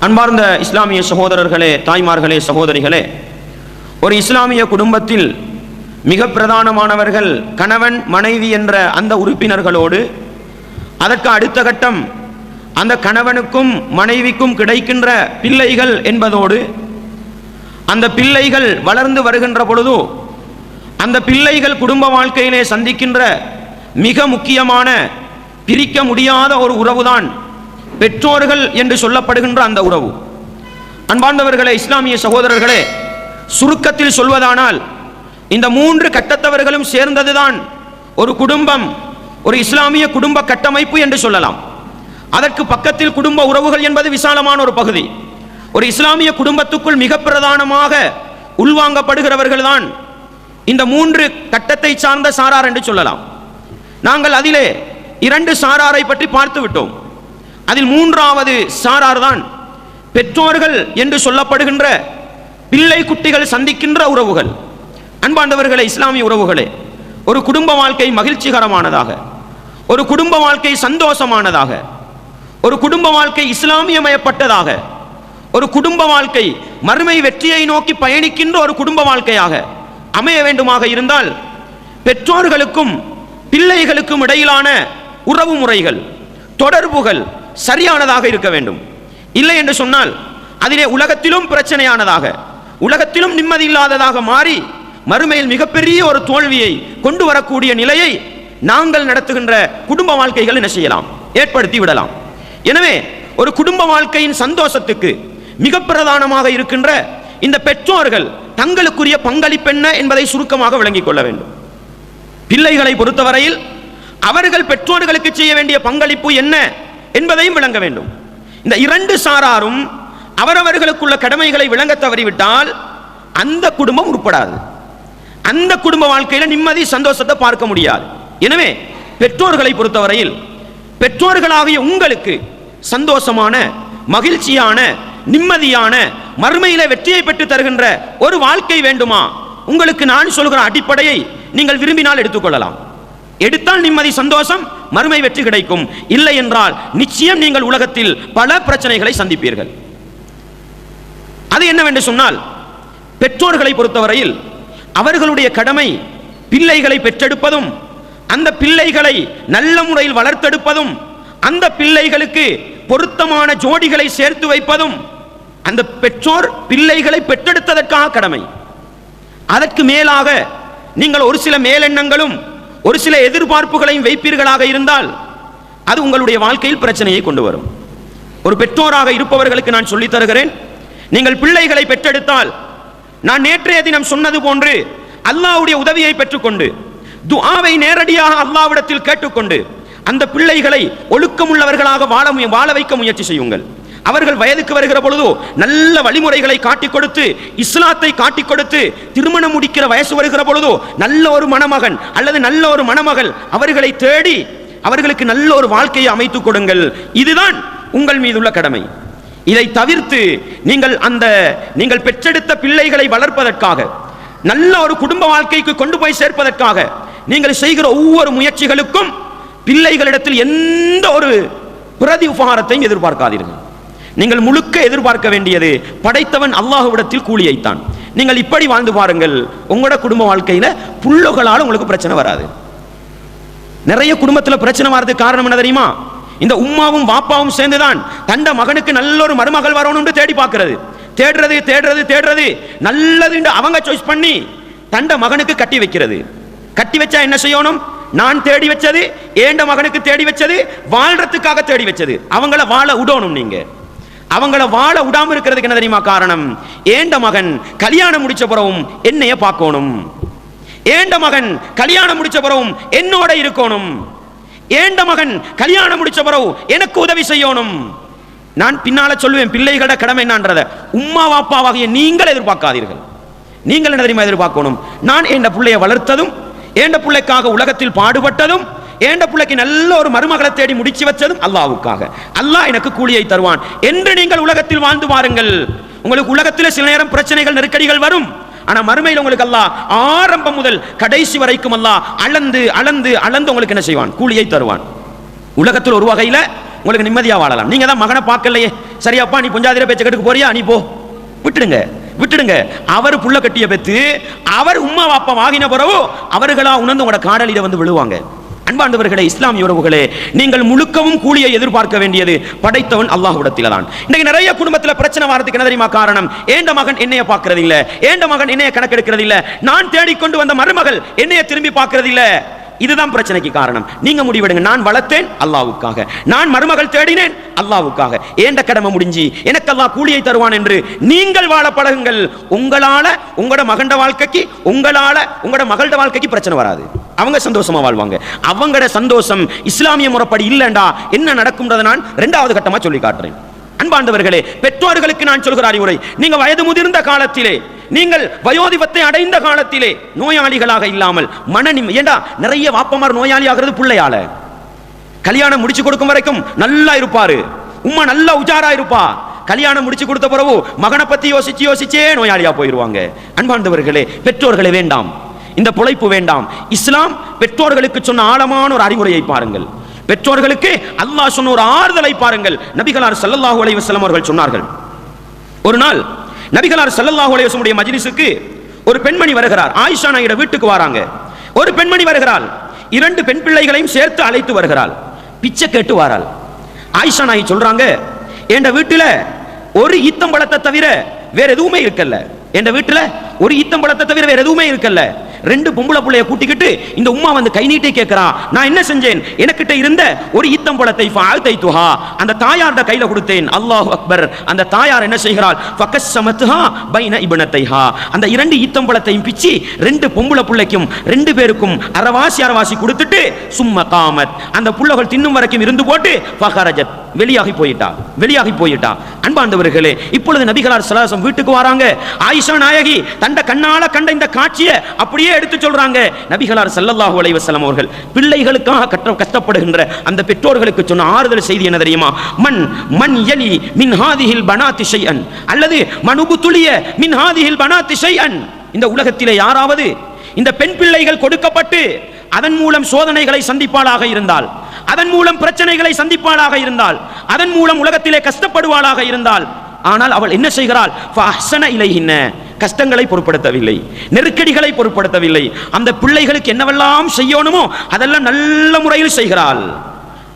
அன்பார்ந்த இஸ்லாமிய சகோதரர்களே தாய்மார்களே சகோதரிகளே ஒரு இஸ்லாமிய குடும்பத்தில் மிக பிரதானமானவர்கள் கணவன் மனைவி என்ற அந்த உறுப்பினர்களோடு அதற்கு அடுத்த கட்டம் அந்த கணவனுக்கும் மனைவிக்கும் கிடைக்கின்ற பிள்ளைகள் என்பதோடு அந்த பிள்ளைகள் வளர்ந்து வருகின்ற பொழுது அந்த பிள்ளைகள் குடும்ப வாழ்க்கையிலே சந்திக்கின்ற மிக முக்கியமான பிரிக்க முடியாத ஒரு உறவுதான் பெற்றோர்கள் என்று சொல்லப்படுகின்ற அந்த உறவு. அன்பார்ந்தவர்களே இஸ்லாமிய சகோதரர்களே சுருக்கத்தில் சொல்வதானால் இந்த மூன்று கட்டத்தவர்களும் சேர்ந்ததுதான் ஒரு குடும்பம் ஒரு இஸ்லாமிய குடும்ப கட்டமைப்பு என்று சொல்லலாம். அதற்கு பக்கத்தில் குடும்ப உறவுகள் என்பது விசாலமான ஒரு பகுதி. ஒரு இஸ்லாமிய குடும்பத்துக்குள் மிக பிரதானமாக உள்வாங்கப்படுகிறவர்கள் தான் இந்த மூன்று கட்டத்தை சார்ந்த சாரார் என்று சொல்லலாம். நாங்கள் அதிலே இரண்டு சாராரை பற்றி பார்த்து விட்டோம் அதில் மூன்றாவது சாரார் தான் பெற்றோர்கள் என்று சொல்லப்படுகின்ற பிள்ளை குட்டிகள் சந்திக்கின்ற உறவுகள். அன்பாண்டவர்களே இஸ்லாமிய உறவுகளே ஒரு குடும்ப வாழ்க்கை மகிழ்ச்சிகரமானதாக ஒரு குடும்ப வாழ்க்கை சந்தோஷமானதாக ஒரு குடும்ப வாழ்க்கை இஸ்லாமியமயப்பட்டதாக ஒரு குடும்ப வாழ்க்கை மறுமை வெற்றியை நோக்கி பயணிக்கின்ற ஒரு குடும்ப வாழ்க்கையாக அமைய வேண்டுமாக இருந்தால் பெற்றோர்களுக்கும் பிள்ளைகளுக்கும் இடையிலான உறவு முறைகள் தொடர்புகள் சரியானதாக இருக்க வேண்டும். இல்லை என்று சொன்னால் அதிலே உலகத்திலும் பிரச்சனையானதாக உலகத்திலும் நிம்மதி இல்லாததாக மாறி மறுமையில் மிகப்பெரிய ஒரு தோல்வியை கொண்டு வரக்கூடிய நிலையை நாங்கள் நடத்துகின்ற குடும்ப வாழ்க்கைகள் என்ன செய்யலாம்? ஏற்படுத்தி விடலாம். எனவே ஒரு குடும்ப வாழ்க்கையின் சந்தோஷத்துக்கு மிக பிரதானமாக இருக்கின்ற இந்த பெற்றோர்கள் தங்களுக்குரிய பங்களிப்பென்ன என்பதை சுருக்கமாக விளங்கிக் கொள்ள வேண்டும். பிள்ளைகளை பொறுத்தவரையில் அவர்கள் பெற்றோர்களுக்கு செய்ய வேண்டிய பங்களிப்பு என்ன என்பதையும் விளங்க வேண்டும். இந்த இரண்டு சாராரும் அவரவர்களுக்குள்ள கடமைகளை விளங்க தவறிவிட்டால் அந்த குடும்பம் உருப்படாது. அந்த குடும்ப வாழ்க்கையில் நிம்மதி சந்தோஷத்தை பார்க்க முடியாது. எனவே பெற்றோர்களை பொறுத்தவரையில் பெற்றோர்களாகிய உங்களுக்கு சந்தோஷமான மகிழ்ச்சியான நிம்மதியான மறுமையில வெற்றியை பெற்று தருகின்ற ஒரு வாழ்க்கை வேண்டுமா? உங்களுக்கு நான் சொல்கிற அடிப்படையை நீங்கள் விரும்பினால் எடுத்துக்கொள்ளலாம் எடுத்தால் நிம்மதி சந்தோஷம் மறுமை வெற்றி கிடைக்கும். இல்லை என்றால் நிச்சயம் நீங்கள் உலகத்தில் பல பிரச்சனைகளை சந்திப்பீர்கள். அது என்னவென்று சொன்னால் பெற்றோர்களை பொறுத்தவரையில் அவர்களுடைய கடமை பிள்ளைகளை பெற்றெடுப்பதும் அந்த பிள்ளைகளை நல்ல முறையில் வளர்த்தெடுப்பதும் அந்த பிள்ளைகளுக்கு பொருத்தமான ஜோடிகளை சேர்த்து வைப்பதும் அந்த பெற்றோர் பிள்ளைகளை பெற்றெடுத்ததற்காக கடமை. அதற்கு மேலாக நீங்கள் ஒரு சில மேலெண்ணங்களும் ஒரு சில எதிர்பார்ப்புகளையும் வைப்பீர்களாக இருந்தால் அது உங்களுடைய வாழ்க்கையில் பிரச்சனையை கொண்டு வரும். ஒரு பெற்றோராக இருப்பவர்களுக்கு நான் சொல்லித் தருகிறேன் நீங்கள் பிள்ளைகளை பெற்றெடுத்தால் நான் நேற்றைய தினம் சொன்னது போன்று அல்லாஹ்வுடைய உதவியை பெற்றுக்கொண்டு துஆவை நேரடியாக அல்லாவிடத்தில் கேட்டுக்கொண்டு அந்த பிள்ளைகளை ஒழுக்கமுள்ளவர்களாக வாழ வாழ வைக்க முயற்சி செய்யுங்கள். அவர்கள் வயதுக்கு வருகிற பொழுது நல்ல வழிமுறைகளை காட்டிக் கொடுத்து இஸ்லாத்தை காட்டிக் கொடுத்து திருமணம் முடிக்கிற வயசு வருகிற பொழுது நல்ல ஒரு மணமகன் அல்லது நல்ல ஒரு மணமகள் அவர்களை தேடி அவர்களுக்கு நல்ல ஒரு வாழ்க்கையை அமைத்துக் கொடுங்கள். இதுதான் உங்கள் மீதுள்ள கடமை. இதை தவிர்த்து நீங்கள் அந்த நீங்கள் பெற்றெடுத்த பிள்ளைகளை வளர்ப்பதற்காக நல்ல ஒரு குடும்ப வாழ்க்கைக்கு கொண்டு போய் சேர்ப்பதற்காக நீங்கள் செய்கிற ஒவ்வொரு முயற்சிகளுக்கும் பிள்ளைகளிடத்தில் எந்த ஒரு பிரதி உபகாரத்தையும் எதிர்பார்க்காதீர்கள். நீங்கள் முழுக்க எதிர்பார்க்க வேண்டியது படைத்தவன் அல்லாஹுவிடத்தில் கூலியைத்தான் நீங்கள் இப்படி வாழ்ந்து பாருங்கள் உங்களோட குடும்ப வாழ்க்கையில புல்லுகளால் உங்களுக்கு பிரச்சனை வராது. நிறைய குடும்பத்தில் பிரச்சனை வர்றதுக்கு காரணம் என்ன தெரியுமா? இந்த உம்மாவும் வாப்பாவும் சேர்ந்துதான் தண்ட மகனுக்கு நல்ல ஒரு மருமகள் வரணும்னு தேடி பார்க்கிறது. தேடுறது தேடுறது தேடுறது. நல்லது அவங்க சாய்ஸ் பண்ணி தண்ட மகனுக்கு கட்டி வைக்கிறது. கட்டி வச்சா என்ன செய்யணும்? நான் தேடி வச்சது ஏண்ட மகனுக்கு தேடி வச்சது வாழ்றதுக்காக தேடி வச்சது. அவங்கள வாழ விடணும் நீங்கள் அவங்கள வாழ விடாம இருக்கிறதுக்கு என்ன தெரியுமா காரணம்? ஏண்ட மகன் கல்யாணம் முடிச்ச பிறவும் என்னைய பார்க்கணும். ஏண்ட மகன் கல்யாணம் முடிச்ச பிறவும் என்னோட இருக்கணும். ஏண்ட மகன் கல்யாணம் முடிச்ச பிறகு எனக்கு உதவி செய்யணும். நான் பின்னால சொல்லுவேன் பிள்ளைகளோட கடமை என்னன்றத. உம்மா வாப்பாவாகிய நீங்கள் எதிர்பார்க்காதீர்கள். நீங்கள் என்ன தெரியுமா எதிர்பார்க்கணும்? நான் என் பிள்ளையை வளர்த்ததும் ஏண்ட பிள்ளைக்காக உலகத்தில் பாடுபட்டதும் ஏண்ட பிள்ளைக்கு நல்ல ஒரு மருமகளை தேடி முடிச்சு வச்சதும் அல்லாஹ்வுக்காக அல்லாஹ் எனக்கு கூலியை தருவான். என்று நீங்கள் உலகத்தில் வாழ்ந்து பாருங்கள் உங்களுக்கு உலகத்தில் சில நேரம் பிரச்சனைகள் நெருக்கடிகள் வரும். ஆனா மறுமையில் உங்களுக்கு அல்லாஹ் ஆரம்பம் முதல் கடைசி வரைக்கும் அல்லாஹ் அளந்து அளந்து அளந்து உங்களுக்கு என்ன செய்வான்? கூலியை தருவான். உலகத்தில் ஒரு வகையில உங்களுக்கு நிம்மதியா வாழலாம். நீங்க தான் மகனை பார்க்கலையே. சரியாப்பா நீ புஞ்சாதிர பேச்ச கட்டுக்கு போறியா? நீ போ. விட்டுடுங்க. விட்டுடுங்க. அவர் புள்ள கட்டிய பெத்து அவர் உம்மா வாப்பா வாங்கின பிறகு அவர்களா உணர்ந்து உங்களோட காடலில வந்து விழுவாங்க. அன்பாண்டவர்களே இஸ்லாமிய உறவுகளே நீங்கள் முழுக்கவும் கூலியை எதிர்பார்க்க வேண்டியது படைத்தவன் அல்லாஹுடத்தில் தான் இன்னைக்கு நிறைய குடும்பத்தில் பிரச்சனை வரதுக்கு என்ன தெரியுமா காரணம்? ஏண்ட மகன் என்னைய பார்க்கறது இல்ல ஏண்ட மகன் என்னைய கணக்கெடுக்கிறது இல்ல நான் தேடிக்கொண்டு வந்த மருமகள் என்னைய திரும்பி பார்க்கறது இல்லை இதுதான் பிரச்சனைக்கு காரணம். நீங்க முடிவெடுங்க. நான் வளர்த்தேன் அல்லாவுக்காக. நான் மருமகள் தேடினேன் அல்லாவுக்காக. ஏண்ட கடமை முடிஞ்சு? எனக்கு அல்லாஹ் கூலியை தருவான் என்று நீங்கள் வாழ பழகுங்கள். உங்களால உங்களோட மகண்ட வாழ்க்கைக்கு உங்களால உங்களோட மகளோட வாழ்க்கைக்கு பிரச்சனை வராது. அவங்க சந்தோஷமா வாழ்வாங்க. அவங்களோட சந்தோஷம் இஸ்லாமிய முறைப்படி இல்லைண்டா என்ன நடக்கும்ன்றதை நான் ரெண்டாவது கட்டமா சொல்லி காட்டுறேன். அன்பாண்டவர்களே பெற்றோர்களுக்கு நான் சொல்கிற அறிவுரை நீங்க வயது முதிர்ந்த காலத்திலே நீங்கள் வயோதிபத்தை அடைந்த காலத்திலே நோயாளிகளாக இல்லாமல் மனநிம் ஏண்டா நிறைய வாப்பமார் நோயாளி ஆகிறது பிள்ளையால? கல்யாணம் முடிச்சு கொடுக்கும் வரைக்கும் நல்லா இருப்பாரு. உம்மா நல்லா உஜாரா இருப்பா. கல்யாணம் முடிச்சு கொடுத்த பிறகு மகனை பத்தி யோசிச்சு யோசிச்சே நோயாளியா போயிருவாங்க. அன்பார்ந்தவர்களே பெற்றோர்களே வேண்டாம். இந்த பொழைப்பு வேண்டாம். இஸ்லாம் பெற்றோர்களுக்கு சொன்ன ஆழமான ஒரு அறிவுரையை பாருங்கள். பெற்றோர்களுக்கு அல்லாஹ் சொன்ன ஒரு ஆறுதலை பாருங்கள். நபிகளார் ஸல்லல்லாஹு அலைஹி அவர்கள் சொன்னார்கள். ஒரு நாள் நபிகளார் சல்லல்லாஹு அலையசுடைய மஜ்லிஸுக்கு ஒரு பெண்மணி வருகிறார். ஆயிஷா நாயுட வீட்டுக்கு வராங்க. ஒரு பெண்மணி வருகிறாள். இரண்டு பெண் பிள்ளைகளையும் சேர்த்து அழைத்து வருகிறாள். பிச்சை கேட்டு வாராள். ஆயிஷா நாயி சொல்றாங்க என் வீட்டில் ஒரு ஈத்தம்பழத்தை தவிர வேற எதுவுமே இருக்கல்ல. என் வீட்டில் ஒரு ஈத்தம்பழத்தை தவிர வேற எதுவுமே இருக்கல்ல. ரெண்டு பொம்பளை பிள்ளைய கூட்டிக்கிட்டு இந்த உம்மா வந்து கை நீட்டி கேட்கிறா. நான் என்ன செஞ்சேன்? எனக்கிட்ட இருந்த ஒரு ஈத்தம்பழத்தை ஃபாழ்த்தை துஹா அந்த தாயார்ட கையில கொடுத்தேன். அல்லாஹ் அக்பர். அந்த தாயார் என்ன செய்கிறாள்? ஃபகஸ்ஸமத்ஹா பைன இப்னத்தைஹா. அந்த இரண்டு ஈத்தம் பழத்தையும் பிச்சு ரெண்டு பொம்பளை பிள்ளைக்கும் ரெண்டு பேருக்கும் அரவாசி அரவாசி கொடுத்துட்டு சும்ம காமத். அந்த புள்ளகள் தின்னும் வரைக்கும் இருந்து போட்டு ஃபஹரஜத். வெளியாகி போயிட்டா வெளியாகி போயிட்டா. அன்பாண்டவர்களே இப்பொழுது நபிகளார் சலாசம் வீட்டுக்கு வராங்க. ஆயிஷா நாயகி தண்ட கண்ணால கண்ட இந்த காட்சியை அப்படியே எடுத்து சொல்றாங்க. நபிகளார் சல்லல்லாஹு அலைவசலம் அவர்கள் பிள்ளைகளுக்காக கற்ற கஷ்டப்படுகின்ற அந்த பெற்றோர்களுக்கு சொன்ன ஆறுதல் செய்தி என்ன தெரியுமா? மண் மண் எலி மின் ஹாதிஹில் பனாத்தி அன் அல்லது துளிய மின் ஹாதிஹில் பனாத்தி அன் இந்த உலகத்திலே யாராவது இந்த பெண் பிள்ளைகள் கொடுக்கப்பட்டு அதன் மூலம் சோதனைகளை சந்திப்பாளாக இருந்தால் அதன் மூலம் பிரச்சனைகளை சந்திப்பாளாக இருந்தால் அதன் மூலம் உலகத்திலே கஷ்டப்படுவாளாக இருந்தால் ஆனால் அவள் என்ன செய்கிறாள்? ஃபஅஹ்ஸன கஷ்டங்களை பொருட்படுத்தவில்லை. நெருக்கடிகளை பொருட்படுத்தவில்லை. அந்த பிள்ளைகளுக்கு என்னவெல்லாம் செய்யணுமோ அதெல்லாம் நல்ல முறையில் செய்கிறாள்.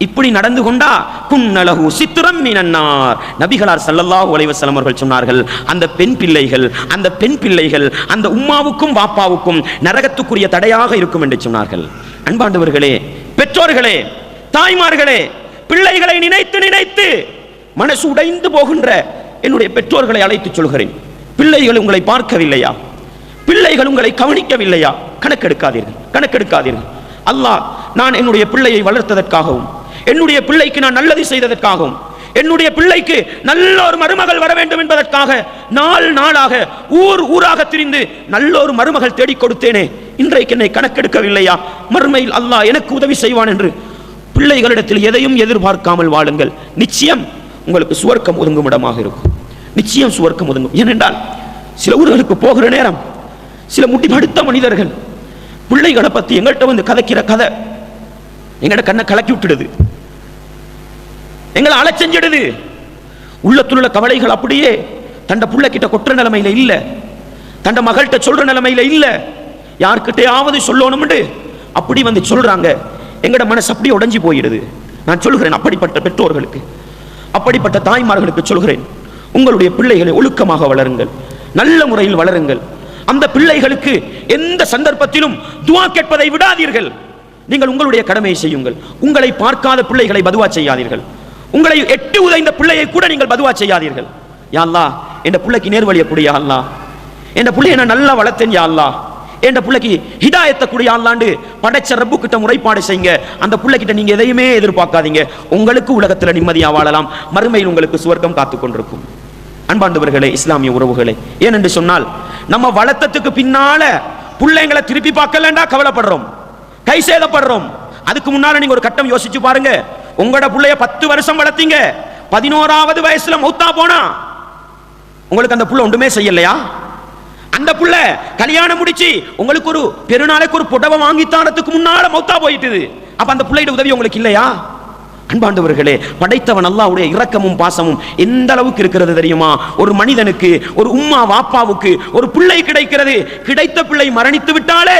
இப்படி நடந்து கொண்டா குன்னலகு சித்திரம் மினன்னார். நபிகளார் ஸல்லல்லாஹு அலைஹி அவர்கள் சொன்னார்கள் அந்த பெண் பிள்ளைகள் அந்த பெண் பிள்ளைகள் அந்த உம்மாவுக்கும் பாப்பாவுக்கும் நரகத்துக்குரிய தடையாக இருக்கும் என்று சொன்னார்கள். அன்பாண்டவர்களே பெற்றோர்களே தாய்மார்களே பிள்ளைகளை நினைத்து நினைத்து மனசு உடைந்து போகின்ற என்னுடைய பெற்றோர்களை அழைத்து சொல்கிறேன். பிள்ளைகள் உங்களை பார்க்கவில்லையா? பிள்ளைகள் உங்களை கவனிக்கவில்லையா? கணக்கெடுக்காதீர்கள் கணக்கெடுக்காதீர்கள். அல்லாஹ் நான் என்னுடைய பிள்ளையை வளர்த்ததற்காகவும் என்னுடைய பிள்ளைக்கு நான் நல்லது செய்ததற்காகவும் என்னுடைய பிள்ளைக்கு நல்ல ஒரு மருமகள் வர வேண்டும் என்பதற்காக நாள் நாளாக ஊர் ஊராக திரிந்து நல்ல ஒரு மருமகள் தேடிக் கொடுத்தேனே. இன்றைக்கு என்னை கணக்கெடுக்கவில்லையா? மறுமையில் அல்லாஹ் எனக்கு உதவி செய்வான் என்று பிள்ளைகளிடத்தில் எதையும் எதிர்பார்க்காமல் வாழுங்கள். நிச்சயம் உங்களுக்கு சுவர்க்கம் ஒதுங்கும் இடமாக இருக்கும். நிச்சயம் சுவர்க்கம் ஒதுங்கும். ஏனென்றால் சில ஊர்களுக்கு போகிற நேரம் சில முட்டிப்படுத்த மனிதர்கள் பிள்ளைகளை பத்தி எங்கள்கிட்ட வந்து கதைக்கிற கதை எங்கட கண்ணை கலக்கி விட்டுடுது. எங்களை அலைச்செஞ்சிடுது உள்ளத்தில் உள்ள கவலைகள் அப்படியே தண்ட புள்ள கிட்ட கொட்டுற நிலைமையில இல்ல. தண்ட மகள்கிட்ட சொல்ற நிலைமையில இல்ல. யார்கிட்டயாவது சொல்லணும்னு அப்படி வந்து சொல்றாங்க. எங்களோட மனசு அப்படியே உடஞ்சி போயிடுது. நான் சொல்கிறேன் அப்படிப்பட்ட பெற்றோர்களுக்கு அப்படிப்பட்ட தாய்மார்களுக்கு சொல்கிறேன் உங்களுடைய பிள்ளைகளை ஒழுக்கமாக வளருங்கள். நல்ல முறையில் வளருங்கள். அந்த பிள்ளைகளுக்கு எந்த சந்தர்ப்பத்திலும் துவா கேட்பதை விடாதீர்கள். நீங்கள் உங்களுடைய கடமையை செய்யுங்கள். உங்களை பார்க்காத பிள்ளைகளை பதுவா செய்யாதீர்கள். உங்களை எட்டு உதைந்த பிள்ளையை கூட நீங்கள் பதுவா செய்யாதீர்கள். யா என் பிள்ளைக்கு நேர்வழிய கூடிய என் பிள்ளையை நான் நல்லா வளர்த்தேன் யா என்ற பிள்ளைக்கு ஹிதாயத்தை கூடிய ஆளாண்டு படைச்ச ரப்பு கிட்ட முறைப்பாடு செய்யுங்க. அந்த பிள்ளைகிட்ட நீங்க எதையுமே எதிர்பார்க்காதீங்க. உங்களுக்கு உலகத்துல நிம்மதியா வாழலாம். மறுமையில் உங்களுக்கு சுவர்க்கம் காத்து கொண்டிருக்கும். அன்பாண்டவர்களே இஸ்லாமிய உறவுகளே ஏனென்று சொன்னால் நம்ம வளர்த்தத்துக்கு பின்னால பிள்ளைங்களை திருப்பி பார்க்கலண்டா கவலைப்படுறோம். கை சேதப்படுறோம். அதுக்கு முன்னால நீங்க ஒரு கட்டம் யோசிச்சு பாருங்க. உங்களோட பிள்ளைய பத்து வருஷம் வளர்த்தீங்க. பதினோராவது வயசுல மௌத்தா போனா உங்களுக்கு அந்த புள்ள ஒன்றுமே செய்யலையா? அந்த புள்ள கல்யாணம் முடிச்சு உங்களுக்கு ஒரு பெருநாளைக்கு ஒரு புடவை வாங்கி தானத்துக்கு முன்னால மௌத்தா போயிட்டுது. அப்ப அந்த புள்ளையோட உதவி உங்களுக்கு இல்லையா? அன்பாண்டவர்களே படைத்தவன் அல்லாவுடைய இரக்கமும் பாசமும் எந்த அளவுக்கு இருக்கிறது தெரியுமா? ஒரு மனிதனுக்கு ஒரு உம்மா வாப்பாவுக்கு ஒரு பிள்ளை கிடைக்கிறது. கிடைத்த பிள்ளை மரணித்து விட்டாலே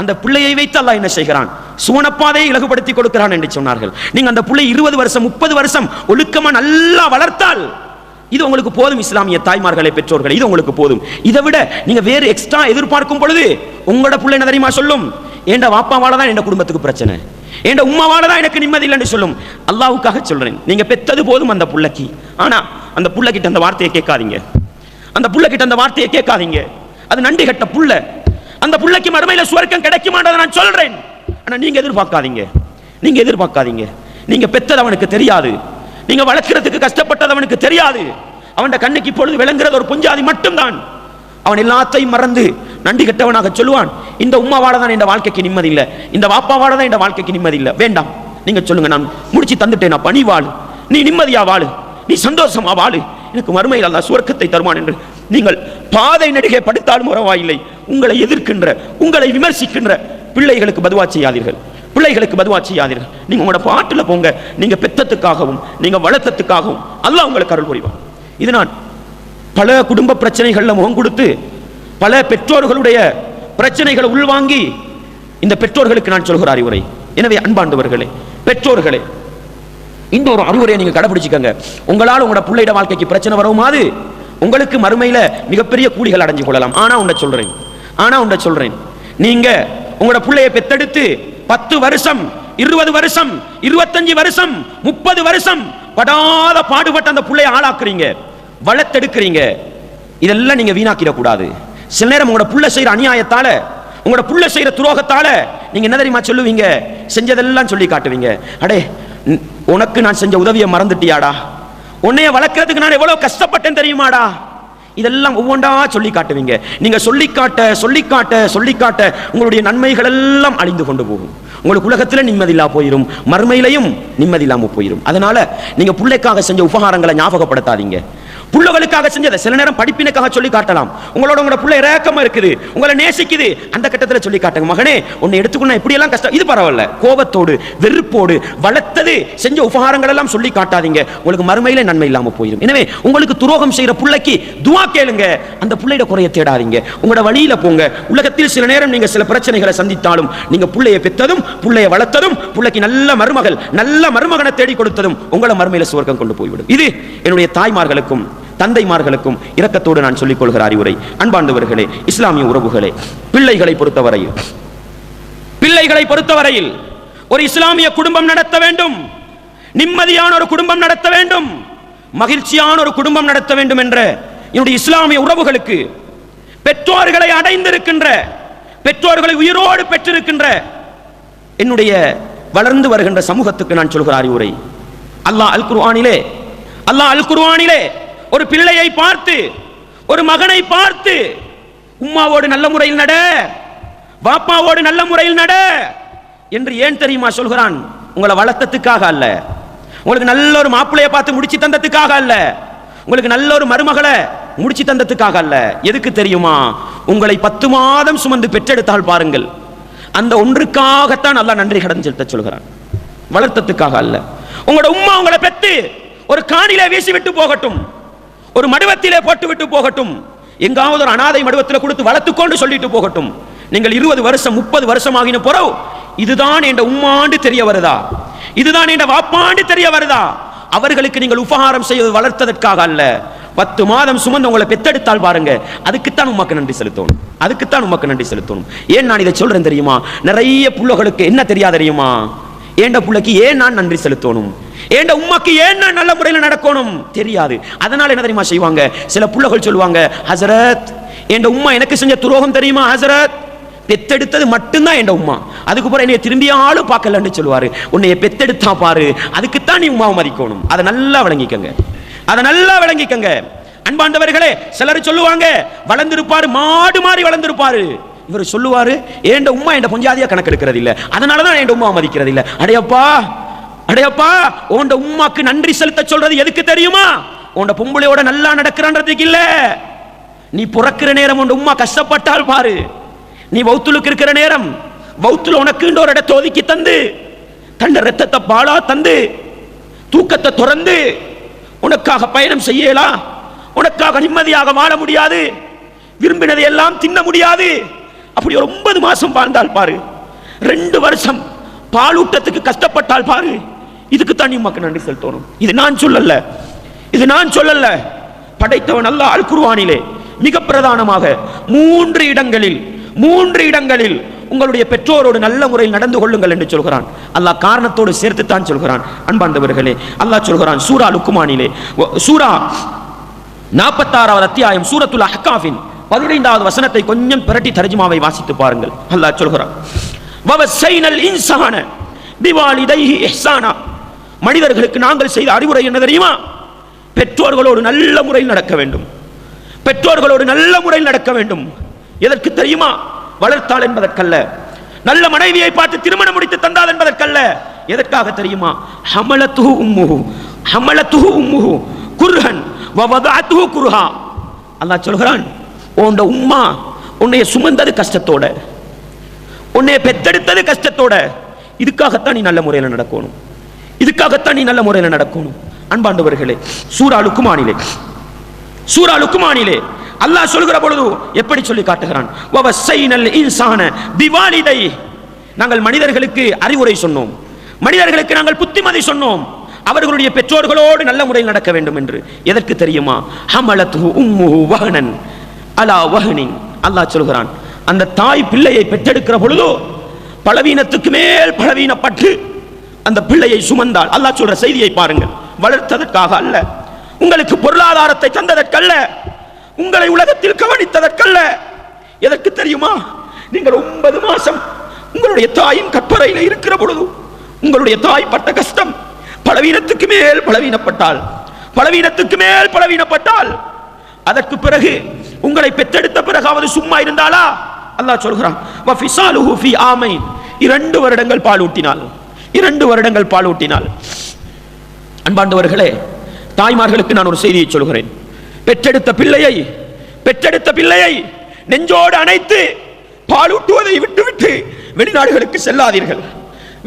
அந்த பிள்ளையை வைத்து அல்லாஹ் என்ன செய்கிறான்? சுவனப்பாதையை இலகுபடுத்தி கொடுக்கிறான் என்று சொன்னார்கள். நீங்க அந்த பிள்ளை இருபது வருஷம் முப்பது வருஷம் ஒழுக்கமா நல்லா வளர்த்தால் இது உங்களுக்கு போதும் இஸ்லாமிய தாய்மார்களை பெற்றோர்கள் இது உங்களுக்கு போதும். இதை விட நீங்க வேறு எக்ஸ்ட்ரா எதிர்பார்க்கும் பொழுது உங்களோட பிள்ளை என்ன தெரியுமா சொல்லும்? ஏண்ட வாப்பாவால தான் என் குடும்பத்துக்கு பிரச்சனை? ஏண்ட உம்மாவால தான் எனக்கு நிம்மதி இல்லைன்னு சொல்லும்? அல்லாவுக்காக சொல்றேன். நீங்க பெத்தது போதும் அந்த புள்ளைக்கு. ஆனா அந்த புள்ளைகிட்ட அந்த வார்த்தையை கேட்காதீங்க. அந்த புள்ளைகிட்ட அந்த வார்த்தையை கேட்காதீங்க. அது நன்றி கட்ட புள்ள. அந்த புள்ளைக்கு மறுமையில சுவர்க்கம் கிடைக்குமான்றதை நான் சொல்றேன். ஆனா நீங்க எதிர்பார்க்காதீங்க. நீங்க எதிர்பார்க்காதீங்க. நீங்க பெத்தது அவனுக்கு தெரியாது. நீங்க வளர்க்கிறதுக்கு கஷ்டப்பட்டது அவனுக்கு தெரியாது. அவன் கண்ணுக்கு இப்பொழுது விளங்குறது ஒரு புஞ்சாதி மட்டும்தான். அவன் எல்லாத்தையும் மறந்து நன்றி கெட்டவனாக சொல்லுவான். இந்த உம்மாவால தான் என் வாழ்க்கைக்கு நிம்மதி இல்லை இந்த வாப்பாவாட தான் என் வாழ்க்கைக்கு நிம்மதி இல்லை வேண்டாம். நீங்க சொல்லுங்க நான் முடிச்சு தந்துட்டேன். நான் பணி வாழு. நீ நிம்மதியா வாழு. நீ சந்தோஷமா வாழு. எனக்கு மறுமையில் அந்த சுவர்க்கத்தை தருவான் என்று நீங்கள் பாதை நடிகை படுத்தாலும் உறவாயில்லை உங்களை எதிர்க்கின்ற உங்களை விமர்சிக்கின்ற பிள்ளைகளுக்கு பதுவா செய்யாதீர்கள். பிள்ளைகளுக்கு பதுவா செய்யாதீர்கள். நீங்க உங்களோட பாட்டுல போங்க. நீங்க பெத்தத்துக்காகவும் நீங்க வளர்த்தத்துக்காகவும் அல்லாஹ் உங்களுக்கு அருள் புரிவான். இது நான் பல குடும்ப பிரச்சனைகள்ல முகம் கொடுத்து பல பெற்றோர்களுடைய பிரச்சனைகளை உள்வாங்கி இந்த பெற்றோர்களுக்கு நான் சொல்கிற அறிவுரை. எனவே அன்பாண்டவர்களே பெற்றோர்களே இந்த ஒரு அறிவுரையை நீங்க கடைபிடிச்சிக்கங்க. உங்களால் உங்களோட பிள்ளைட வாழ்க்கைக்கு பிரச்சனை வருமாது. உங்களுக்கு மறுமையில மிகப்பெரிய கூலிகள் அடைஞ்சு கொள்ளலாம். ஆனா உன்னை சொல்றேன். ஆனா உன்னை சொல்றேன். நீங்க உங்களோட பிள்ளைய பெத்தெடுத்து பத்து வருஷம் இருபது வருஷம் இருபத்தஞ்சு வருஷம் முப்பது வருஷம் படாத பாடுபட்டு அந்த பிள்ளைய ஆளாக்குறீங்க வளர்த்தெடுக்கிறீங்க. இதெல்லாம் நீங்க வீணாக்கிட கூடாது சில நேரம் உங்களோட புள்ள செய்யற அநியாயத்தால உங்களோட புள்ள செய்யற துரோகத்தால நீங்க என்ன தெரியுமா சொல்லுவீங்க? செஞ்சதெல்லாம் சொல்லி காட்டுவீங்க. அடே உனக்கு நான் செஞ்ச உதவியை மறந்துட்டியாடா? உன்னைய வளர்க்கறதுக்கு நான் எவ்வளவு கஷ்டப்பட்டேன் தெரியுமாடா? இதெல்லாம் ஒவ்வொன்றா சொல்லி காட்டுவீங்க. நீங்க சொல்லிக்காட்ட சொல்லிக்காட்ட சொல்லிக்காட்ட உங்களுடைய நன்மைகள் எல்லாம் அழிந்து கொண்டு போகும். உங்களுக்கு உலகத்தில் நிம்மதியில்லா போயிடும் மறுமையிலையும் நிம்மதி போயிடும் அதனால நீங்க பிள்ளைக்காக செஞ்ச உபகாரங்களை ஞாபகப்படுத்தாதீங்க. பிள்ளைகளுக்காக செஞ்சதை சில நேரம் படிப்பினுக்காக சொல்லி காட்டலாம். உங்களோட உங்களோட பிள்ளை இறக்கமா இருக்குது. உங்களை நேசிக்குது. அந்த கட்டத்தில் சொல்லி காட்டுங்க. மகனே உன்னை எடுத்துக்கணும் இப்படி எல்லாம் கஷ்டம். இது பரவாயில்ல. கோபத்தோடு வெறுப்போடு வளர்த்தது செஞ்ச உபகாரங்கள் எல்லாம் சொல்லி காட்டாதீங்க. உங்களுக்கு மறுமையில நன்மை இல்லாமல் போயிடும் எனவே உங்களுக்கு துரோகம் செய்யற பிள்ளைக்கு துவா கேளுங்க. அந்த பிள்ளையோட குறைய தேடாதீங்க. உங்களோட வழியில போங்க. உலகத்தில் சில நேரம் நீங்க சில பிரச்சனைகளை சந்தித்தாலும் நீங்க புள்ளைய பெற்றதும் பிள்ளைய வளர்த்ததும் புள்ளைக்கு நல்ல மருமகள் நல்ல மருமகனை தேடி கொடுத்ததும் உங்களை மறுமையில சுவர்க்கம் கொண்டு போய்விடும். இது என்னுடைய தாய்மார்களுக்கும் தந்தைமார்களுக்கும் இரக்கத்தோடு நான் சொல்லிக் கொள்கிற அறிவுரை. அன்பாண்டவர்களே இஸ்லாமிய உறவுகளே பிள்ளைகளை பொறுத்தவரையில் பிள்ளைகளை பொறுத்தவரையில் ஒரு இஸ்லாமிய குடும்பம் நடத்த வேண்டும். நிம்மதியான ஒரு குடும்பம் நடத்த வேண்டும். மகிழ்ச்சியான ஒரு குடும்பம் நடத்த வேண்டும் என்ற என்னுடைய இஸ்லாமிய உறவுகளுக்கு பெற்றோர்களை அடைந்திருக்கின்ற பெற்றோர்களை உயிரோடு பெற்றிருக்கின்ற என்னுடைய வளர்ந்து வருகின்ற சமூகத்துக்கு நான் சொல்கிற அறிவுரை அல்லாஹ் அல் குர்ஆனிலே அல்லாஹ் அல் குர்ஆனிலே ஒரு பிள்ளையை பார்த்து ஒரு மகனை பார்த்து உம்மாவோடு நல்ல முறையில் நட பாப்பாவோடு நல்ல முறையில் நட என்று ஏன் தெரியுமா சொல்கிறான்? உங்களை வளர்த்ததுக்காக அல்ல. உங்களுக்கு நல்ல ஒரு மாப்பிள்ளையை பார்த்து முடிச்சு தந்ததுக்காக அல்ல. உங்களுக்கு நல்ல ஒரு மருமகளை முடிச்சு தந்ததுக்காக அல்ல. எதுக்கு தெரியுமா? உங்களை பத்து மாதம் சுமந்து பெற்றெடுத்தால் பாருங்கள். அந்த ஒன்றுக்காகத்தான் நல்லா நன்றி கடன் செலுத்த சொல்கிறான். வளர்த்ததுக்காக அல்ல. உங்களோட உம்மா உங்களை பெத்து ஒரு காணிலே வீசி விட்டு போகட்டும். ஒரு மடுவத்திலே போட்டு விட்டு போகட்டும். எங்காவது ஒரு அனாதை மடுவத்தில் கொடுத்து வளர்த்துக்கொண்டு சொல்லிட்டு போகட்டும். நீங்கள் இருபது வருஷம் முப்பது வருஷம் ஆகின போறோம் இதுதான் என் உம்மாண்டு தெரிய வருதா? இதுதான் என் வாப்பாண்டு தெரிய வருதா? அவர்களுக்கு நீங்கள் உபகாரம் செய்வது வளர்த்ததற்காக அல்ல. பத்து மாதம் சுமந்து உங்களை பெத்தெடுத்தால் பாருங்க. அதுக்குத்தான் உமக்கு நன்றி செலுத்தணும். அதுக்குத்தான் உமக்கு நன்றி செலுத்தணும். ஏன் நான் இதை சொல்றேன் தெரியுமா? நிறைய புள்ளகளுக்கு என்ன தெரியாது தெரியுமா? ஏண்ட புள்ளைக்கு ஏன் நான் நன்றி செலுத்தணும்? ஏண்ட உம்மாக்கு ஏன் நான் நல்ல முறையில் நடக்கணும்? தெரியாது. அதனால என்ன தெரியுமா செய்வாங்க? சில புள்ளகள் சொல்லுவாங்க ஹசரத் ஏண்ட உம்மா எனக்கு செஞ்ச துரோகம் தெரியுமா ஹசரத்? பெத்தெடுத்தது மட்டும்தான் என் உம்மா? அதுக்கப்புறம் பிறகு என்னைய திரும்பிய ஆளும் பார்க்கலன்னு சொல்லுவாரு. உன்னைய பெத்தெடுத்தா பாரு. அதுக்குத்தான் நீ உமாவை மதிக்கணும். அதை நல்லா விளங்கிக்கங்க. அதை நல்லா விளங்கிக்கங்க. அன்பாண்டவர்களே சிலர் சொல்லுவாங்க வளர்ந்திருப்பாரு மாடு மாறி வளர்ந்திருப்பாரு. இவர் சொல்லுவாரு ஏண்ட உம்மா என் பொஞ்சாதியா கணக்கெடுக்கிறது இல்லை அதனால தான் என் உம்மா மதிக்கிறது இல்லை அடையப்பா அடையப்பா உண்ட உம்மாக்கு நன்றி செலுத்த சொல்றது எதுக்கு தெரியுமா? உண்ட பொம்பளையோட நல்லா நடக்கிறான்றதுக்கு இல்ல. நீ பிறக்கிற நேரம் உண்ட உம்மா கஷ்டப்பட்டால் பாரு. நீ வௌத்துலுக்கு இருக்கிற நேரம் வௌத்துல உனக்கு ஒரு இடத்தை ஒதுக்கி தந்து தண்ட ரத்தத்தை பாலா தந்து தூக்கத்தை துறந்து உனக்காக பயணம் செய்யலா? உனக்காக நிம்மதியாக வாழ முடியாது? விரும்பினதை எல்லாம் தின்ன முடியாது? அப்படி ஒரு ஒன்பது மாசம் வாழ்ந்தால் பாரு. ரெண்டு வருஷம் பாலூட்டத்துக்கு கஷ்டப்பட்டால் பாரு. இதுக்கு தான் நீ மக்கள் நன்றி செலுத்தணும். இது நான் சொல்லல. இது நான் சொல்லல. படைத்தவன் அல்ல அல் குருவானிலே மிக பிரதானமாக மூன்று இடங்களில் மூன்று இடங்களில் உங்களுடைய பெற்றோரோடு நல்ல முறையில் நடந்து கொள்ளுங்கள் என்று சொல்கிறான். அல்லாஹ் காரணத்தோடு சேர்த்து தான் சொல்கிறான். அன்பார்ந்தவர்களே அல்லாஹ் சொல்கிறான் சூரா லுக்குமானிலே சூரா நாற்பத்தாறாவது அத்தியாயம் சூரத்துல் அஹ்காஃபின் பதினைந்தாவது வசனத்தை கொஞ்சம் பிரட்டி தர்ஜுமாவை வாசித்து பாருங்கள். அல்லாஹ் சொல்கிறான் வவசைனல் இன்சான பிவாலிதைஹி இஹ்சானா. மனிதர்களுக்கு நாங்கள் செய்த அறிவுரை என்ன தெரியுமா? பெற்றோர்களோடு நல்ல முறையில் நடக்க வேண்டும். பெற்றோர்களோடு நல்ல முறையில் நடக்க வேண்டும். எதற்கு தெரியுமா? வளர்த்தாள் என்பதற்கல்ல. நல்ல மனைவியை பார்த்து திருமணம் முடித்து தந்தாள் என்பதற்கல்ல. எதற்காக தெரியுமா? ஹமலத்துஹு உம்முஹு. ஹமலத்துஹு உம்முஹு. குர்ஹன். வவதஅத்துஹு குர்ஹா. அல்லாஹ் சொல்கிறான் உன்ட உம்மா உன்னைய சுமந்தது கஷ்டத்தோட. உன்னைய பெத்தெடுத்தது கஷ்டத்தோட. இதுக்காகத்தான் நீ நல்ல முறையில் நடக்கணும். இதுக்காகத்தான் நீ நல்ல முறையில் நடக்கணும். அன்பாண்டவர்களே சூரா லுக்குமானிலே சூரா லுக்குமானிலே அல்லாஹ் சொல்கிற பொழுது எப்படி சொல்லி காட்டுகிறான்? வவசைனல் இன்சான பிவாலிதை. நாங்கள் மனிதர்களுக்கு அறிவுரை சொன்னோம். மனிதர்களுக்கு நாங்கள் புத்திமதி சொன்னோம். அவர்களுடைய பெற்றோர்களோடு நல்ல முறையில் நடக்க வேண்டும் என்று. எதற்கு தெரியுமா? ஹமலத்து உம்முஹு வஹனன் அலா வஹனின். அல்லாஹ் சொல்கிறான். அந்த தாய் பிள்ளையை பெற்றெடுக்கிற பொழுதோ பலவீனத்துக்கு மேல் பலவீனப்பட்டு அந்த பிள்ளையை சுமந்தால் அல்லாஹ் சொல்ற செய்தியை பாருங்கள். வளர்த்ததற்காக அல்ல. உங்களுக்கு பொருளாதாரத்தை தந்ததற்கல்ல. உங்களை உலகத்தில் கவனித்ததற்கல்ல. எதற்கு தெரியுமா? நீங்கள் ஒன்பது மாசம் உங்களுடைய தாயின் கற்பறையில் இருக்கிற பொழுது உங்களுடைய தாய் பட்ட கஷ்டம் பலவீனத்துக்கு மேல் பலவீனப்பட்டால் பலவீனத்துக்கு மேல் பலவீனப்பட்டால் அதற்கு பிறகு உங்களை பெற்றெடுத்த பிறகாவது சும்மா இருந்தாளா? அல்லாஹ் சொல்கிறான் வஃபிசாலுஹு இரண்டு வருடங்கள் பாலூட்டினாள் இரண்டு வருடங்கள் பாலூட்டினாள் அன்பாண்டவர்களே தாய்மார்களுக்கு நான் ஒரு செய்தியை சொல்கிறேன். பெற்றெடுத்த பிள்ளையை பெற்றெடுத்த பிள்ளையை நெஞ்சோடு அணைத்து பாலூட்டுவதை விட்டுவிட்டு வெளிநாடுகளுக்கு செல்லாதீர்கள்.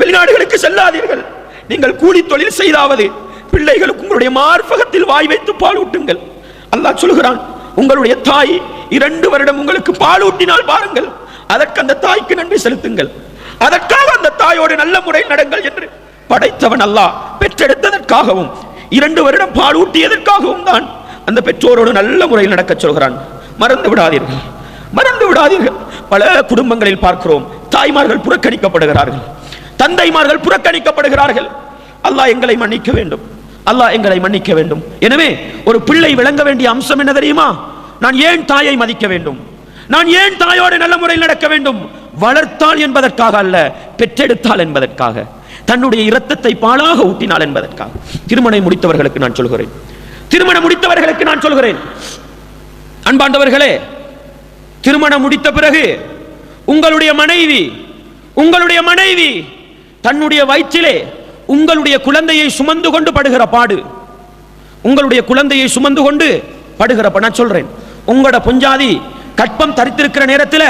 வெளிநாடுகளுக்கு செல்லாதீர்கள். நீங்கள் கூலி தொழில் செய்தாவது பிள்ளைகளுக்கு உங்களுடைய மார்பகத்தில் வாய் வைத்து பாலூட்டுங்கள். அல்லாஹ் சொல்கிறான் உங்களுடைய தாய் இரண்டு வருடம் உங்களுக்கு பாலூட்டினால் பாருங்கள் அதற்கு அந்த தாய்க்கு நன்றி செலுத்துங்கள். அதற்காக அந்த தாயோடு நல்ல முறை நடங்கள் என்று படைத்தவன் அல்லாஹ். பெற்றெடுத்ததற்காகவும் இரண்டு வருடம் பாலூட்டியதற்காகவும் தான் அந்த பெற்றோரோடு நல்ல முறையில் நடக்கச் சொல்கிறான். மறந்து விடாதீர்கள். மறந்து விடாதீர்கள். பல குடும்பங்களில் பார்க்கிறோம். தாய்மார்கள் புறக்கணிக்கப்படுகிறார்கள். தந்தைமார்கள் புறக்கணிக்கப்படுகிறார்கள். அல்லாஹ் எங்களை மன்னிக்க வேண்டும். அல்லாஹ் எங்களை மன்னிக்க வேண்டும். எனவே ஒரு பிள்ளை விளங்க வேண்டிய அம்சம் என்ன தெரியுமா? நான் ஏன் தாயை மதிக்க வேண்டும்? நான் ஏன் தாயோடு நல்ல முறையில் நடக்க வேண்டும்? வளர்த்தாள் என்பதற்காக அல்ல பெற்றெடுத்தாள் என்பதற்காக. தன்னுடைய இரத்தத்தை பாலாக ஊட்டினாள் என்பதற்காக. திருமணம் முடித்தவர்களுக்கு நான் சொல்கிறேன். திருமணம் முடித்தவர்களுக்கு நான் சொல்கிறேன். அன்பாண்டவர்களே திருமணம் முடித்த பிறகு உங்களுடைய மனைவி உங்களுடைய மனைவி தன்னுடைய வயிற்றிலே உங்களுடைய குழந்தையை சுமந்து கொண்டு படுகிற பாடு. உங்களுடைய குழந்தையை சுமந்து கொண்டு படுகிறப்ப நான் சொல்றேன் உங்களோட பொஞ்சாதி கற்பம் தரித்திருக்கிற நேரத்தில்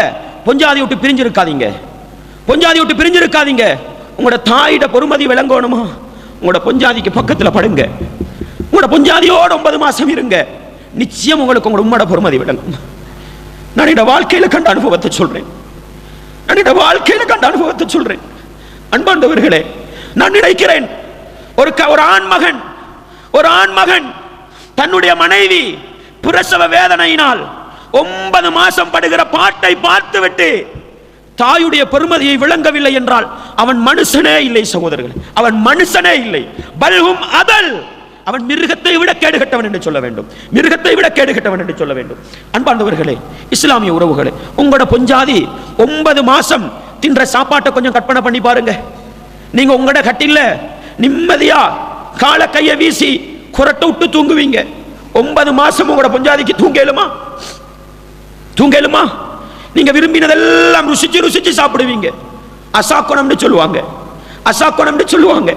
பொஞ்சாதி விட்டு பிரிஞ்சிருக்காதீங்க. பொஞ்சாதி விட்டு பிரிஞ்சிருக்காதீங்க. உங்களோட தாயிட பொறுமதி விளங்கணுமா? உங்களோட பொஞ்சாதிக்கு பக்கத்தில் படுங்க. உங்களோட புஞ்சாதியோடு ஒன்பது மாசம் இருங்க. நிச்சயம் உங்களுக்கு உங்களோட உம்மோட பொறுமதி விளங்கும். நான் என்னோட வாழ்க்கையில கண்ட அனுபவத்தை சொல்றேன். நான் என்னோட வாழ்க்கையில கண்ட அனுபவத்தை சொல்றேன். அன்பாண்டவர்களே நான் நினைக்கிறேன் ஒரு க- ஒரு ஆண் மகன் ஒரு ஆண் மகன் தன்னுடைய மனைவி பிரசவ வேதனையினால் ஒன்பது மாசம் படுகிற பாட்டை பார்த்துவிட்டு தாயுடைய பெருமதியை விளங்கவில்லை என்றால் அவன் மனுஷனே இல்லை சகோதரர்கள். அவன் மனுஷனே இல்லை. பல்கும் அதல் அவன் மிருகத்தை விட கேடுகட்டவன் என்று சொல்ல வேண்டும். மிருகத்தை விட கேடுகட்டவன் என்று சொல்ல வேண்டும். அன்பாண்டவர்களே இஸ்லாமிய உறவுகளே உங்களோட பொஞ்சாதி ஒன்பது மாசம் தின்ற சாப்பாட்டை கொஞ்சம் கற்பனை பண்ணி பாருங்க. நீங்க உங்களோட கட்டில நிம்மதியா கால கையை வீசி குரட்டை விட்டு தூங்குவீங்க. ஒன்பது மாசம் உங்களோட பொஞ்சாதிக்கு தூங்கலுமா? தூங்கலுமா? நீங்க விரும்பினதெல்லாம் ருசிச்சு ருசிச்சு சாப்பிடுவீங்க. அசாக்கணம்னு சொல்லுவாங்க. அசாக்கணம்னு சொல்லுவாங்க.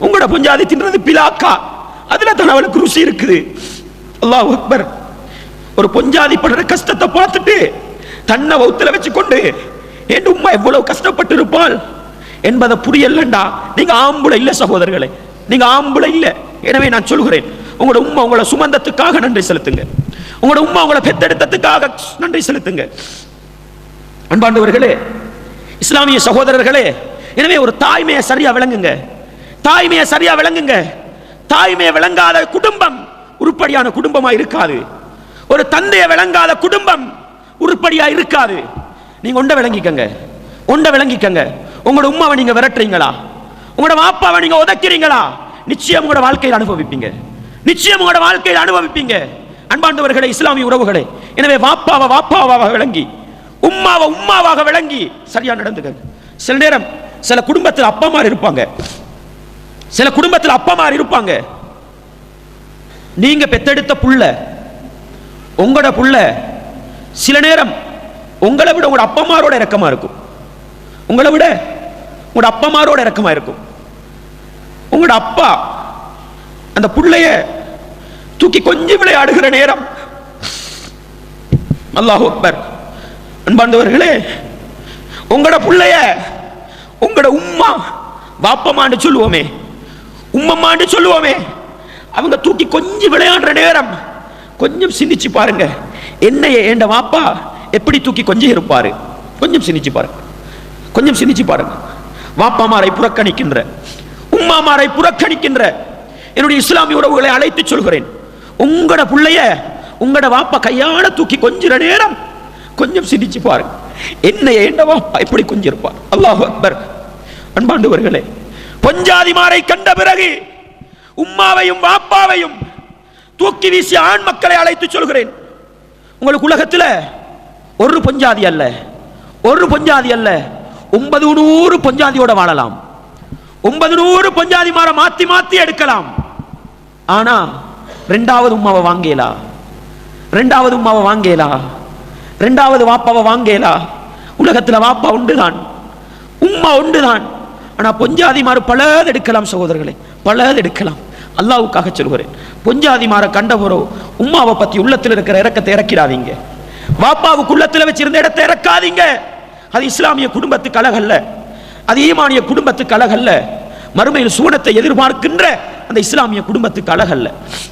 உங்களோட பொஞ்சாதி தின்றது பிலாக்கா. அதுல தான் அவளுக்கு ருசி இருக்குது. அல்லாஹ் அக்பர் ஒரு பொஞ்சாதி படுற கஷ்டத்தை பார்த்துட்டு தன்னை வவுத்துல வச்சுக்கொண்டு என் உம்மா எவ்வளவு கஷ்டப்பட்டு இருப்பாள் என்பதை புரியலண்டா? நீங்க ஆம்புல இல்ல சகோதரர்களே. நீங்க ஆம்புல இல்ல. எனவே நான் சொல்கிறேன் உங்களோட உம்மா உங்களை சுமந்தத்துக்காக நன்றி செலுத்துங்க. உங்களோட உம்மா உங்களை பெத்தெடுத்ததுக்காக நன்றி செலுத்துங்க. அன்பாண்டவர்களே இஸ்லாமிய சகோதரர்களே எனவே ஒரு தாய்மையை சரியா விளங்குங்க. தாய்மையை சரியா விளங்குங்க. தாய்மையை விளங்காத குடும்பம் உருப்படியான குடும்பமா இருக்காது. ஒரு தந்தையை விளங்காத குடும்பம் உருப்படியா இருக்காது. நீங்க ஒண்ட விளங்கிக்கங்க. ஒண்ட விளங்கிக்கங்க. உங்களோட உம்மாவை நீங்க விரட்டுறீங்களா? உங்களோட வாப்பாவை நீங்க உதைக்கிறீங்களா? நிச்சயம் உங்களோட வாழ்க்கையில் அனுபவிப்பீங்க. நிச்சயம் உங்களோட வாழ்க்கையில் அனுபவிப்பீங்க. அன்பாண்டவர்களே இஸ்லாமிய உறவுகளே எனவே வாப்பாவை வாப்பாவாக விளங்கி உம்மாவை உம்மாவாக விளங்கி சரியா நடந்துக்கங்க. சில நேரம் சில குடும்பத்தில் மாதிரி இருப்பாங்க. சில குடும்பத்தில் அப்பா மாதிரி இருப்பாங்க? நீங்க பெத்தெடுத்த புள்ள உங்களோட புள்ள சில நேரம் உங்களை விட உங்களோட அப்பமாரோட இறக்கமா இருக்கும். உங்களை விட உங்களோட அப்பமாரோட இறக்கமா இருக்கும். உங்களோட அப்பா அந்த புள்ளைய தூக்கி கொஞ்சம் விளையாடுகிற நேரம். அல்லாஹ் அக்பர். அன்பார்ந்தவர்களே உங்களோட புள்ளைய உங்களோட உம்மா வாப்பமான்னு சொல்லுவோமே. உம்மம்மான்னு சொல்லுவோமே. அவங்க தூக்கி கொஞ்சம் விளையாடுற நேரம் கொஞ்சம் சிந்திச்சு பாருங்க. என்னைய ஏண்ட வாப்பா எப்படி தூக்கி கொஞ்சம் இருப்பாரு? கொஞ்சம் சிந்திச்சு பாருங்க. கொஞ்சம் சிந்திச்சு பாருங்க. வாப்பாமாரை புறக்கணிக்கின்ற உம்மாமாரை புறக்கணிக்கின்ற என்னுடைய இஸ்லாமிய உறவுகளை அழைத்து சொல்கிறேன். உங்களோட புள்ளைய உங்களோட வாப்பா கையால தூக்கி கொஞ்சிற நேரம் கொஞ்சம் சிந்திச்சு பாருங்க. என்ன ஏண்ட வாப்பா எப்படி கொஞ்சிருப்பார்? அல்லாஹ் அக்பர். அன்பாண்டவர்களே பொஞ்சாதிமாரை கண்ட பிறகு உம்மாவையும் வாப்பாவையும் தூக்கி வீசிய ஆண் மக்களை அழைத்து சொல்கிறேன். உங்களுக்கு உலகத்தில் ஒரு பொஞ்சாதி அல்ல. ஒரு பொஞ்சாதி அல்ல. ஒன்பது நூறு பொஞ்சாதியோட வாழலாம். ஒன்பது நூறு பொஞ்சாதி மாற மாத்தி மாத்தி எடுக்கலாம். ஆனா ரெண்டாவது உம்மாவை வாங்கலா? ரெண்டாவது உம்மாவை வாங்கலா? ரெண்டாவது வாப்பாவை வாங்கலா? உலகத்தில் வாப்பா உண்டுதான். உம்மா உண்டுதான். ஆனா பொஞ்சாதிமாறு பலது எடுக்கலாம் சகோதரர்களே பலது எடுக்கலாம். அல்லாவுக்காக சொல்கிறேன் பொஞ்சாதிமார கண்டவரோ உம்மாவை பத்தி உள்ளத்தில் இருக்கிற இறக்கத்தை இறக்கிடாதீங்க. வாப்பாவுக்கு உள்ளத்தில் வச்சிருந்த இடத்தை இறக்காதீங்க. அது இஸ்லாமிய குடும்பத்துக்கு அழகல்ல. அது ஈமானிய குடும்பத்துக்கு அழகல்ல. மறுமையில் சூனத்தை எதிர்பார்க்கின்ற அந்த இஸ்லாமிய குடும்பத்துக்கு அழகல்ல.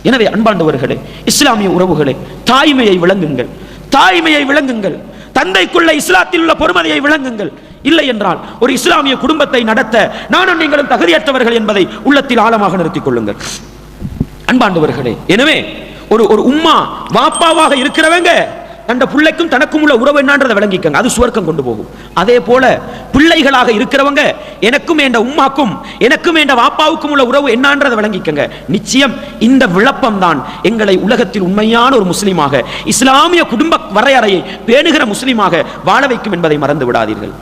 எனவே அன்பாண்டவர்களே இஸ்லாமிய உறவுகளே தாய்மையை விளங்குங்கள். தாய்மையை விளங்குங்கள். தந்தைக்குள்ள இஸ்லாத்தில் உள்ள பொறுமதியை விளங்குங்கள். இல்லை என்றால் ஒரு இஸ்லாமிய குடும்பத்தை நடத்த நானும் நீங்களும் தகுதியற்றவர்கள் என்பதை உள்ளத்தில் ஆழமாக நிறுத்திக் கொள்ளுங்கள். அன்பாண்டவர்களே எனவே ஒரு ஒரு உம்மா வாப்பாவாக இருக்கிறவங்க தன் பிள்ளைக்கும் தனக்கும் உள்ள உறவு என்னன்றதை விளங்கிக்கங்க. அது சுவர்க்கம் கொண்டு போகும். அதே போல பிள்ளைகளாக இருக்கிறவங்க எனக்கும் என்ற உம்மாக்கும் எனக்கும் என்ற வாப்பாவுக்கும் உள்ள உறவு என்னன்றதை விளங்கிக்கங்க. நிச்சயம் இந்த விளப்பம் தான் எங்களை உலகத்தில் உண்மையான ஒரு முஸ்லீமாக இஸ்லாமிய குடும்ப வரையறையை பேணுகிற முஸ்லீமாக வாழ வைக்கும் என்பதை மறந்து விடாதீர்கள்.